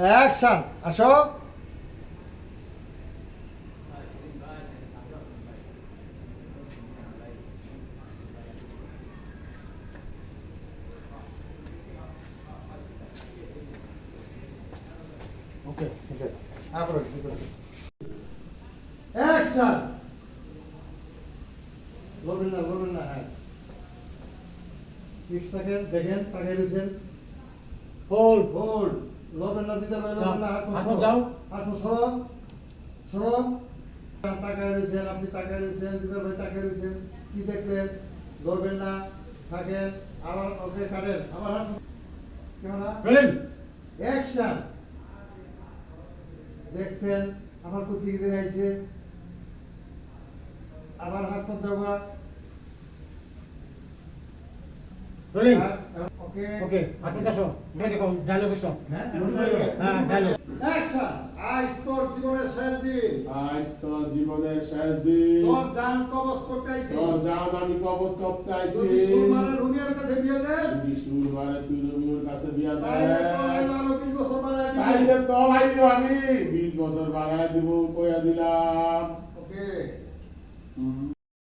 Action আসো ওকে ঠিক আছে আবার অ্যাকশন বলবেন না বলবেন না হ্যাঁ ঠিক দেখেন তাকে রয়েছেন হোল্ড হোল্ড লবেন না দিতে পারবেন না হাত যাও। হাত মুখ সরো। সরো তাকায় রয়েছেন আপনি তাকায় রয়েছেন দিদার ভাই তাকায় রয়েছেন কি দেখলেন? ধরবেন না থাকেন। আবার ওকে কাটেন। আবার হাত কেমন অ্যাকশন দেখছেন আমার দিন আইছে। আবার হাত পা দেওয়া। রোলিং ওকে ওকে আপনি আসো। রেডি কম ডায়লগ এসো। হ্যাঁ হ্যাঁ ডায়লগ অ্যাকশন আজ তোর জীবনের শেষ দিন। আজ তোর জীবনের শেষ দিন। তোর জান কবজ করতে আইছি তোর জান আমি কবজ করতে আইছি যদি রুমিয়ার কাছে বিয়ে দেন যদি সুরবারে তুই রবিউর কাছে বিয়া। তাইলে তো ভাইও আমি। বিশ বছর বাড়ায় দিব কইয়া দিলাম।